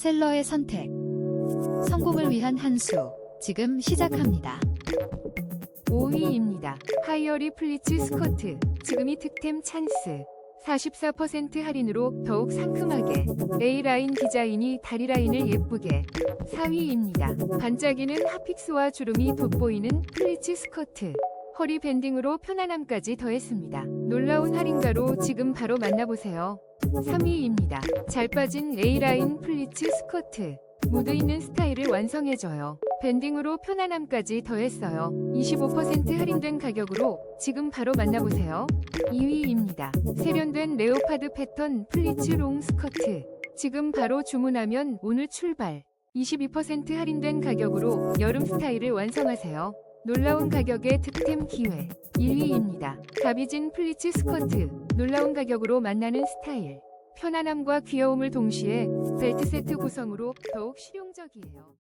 셀러의 선택. 성공을 위한 한 수. 지금 시작합니다. 5위입니다. 하이어리 플리츠 스커트. 지금이 득템 찬스. 44% 할인으로 더욱 상큼하게 A라인 디자인이 다리 라인을 예쁘게 4위입니다. 반짝이는 핫픽스와 주름이 돋보이는 플리츠 스커트 허리 밴딩으로 편안함까지 더했습니다. 놀라운 할인가로 지금 바로 만나보세요. 3위입니다. 잘 빠진 A라인 플리츠 스커트 무드 있는 스타일을 완성해줘요. 밴딩으로 편안함까지 더했어요. 25% 할인된 가격으로 지금 바로 만나보세요. 2위입니다. 세련된 레오파드 패턴 플리츠 롱 스커트. 지금 바로 주문하면 오늘 출발. 22% 할인된 가격으로 여름 스타일을 완성하세요. 놀라운 가격의 득템 기회. 1위입니다. 가비진 플리츠 스커트. 놀라운 가격으로 만나는 스타일. 편안함과 귀여움을 동시에 벨트 세트 구성으로 더욱 실용적이에요.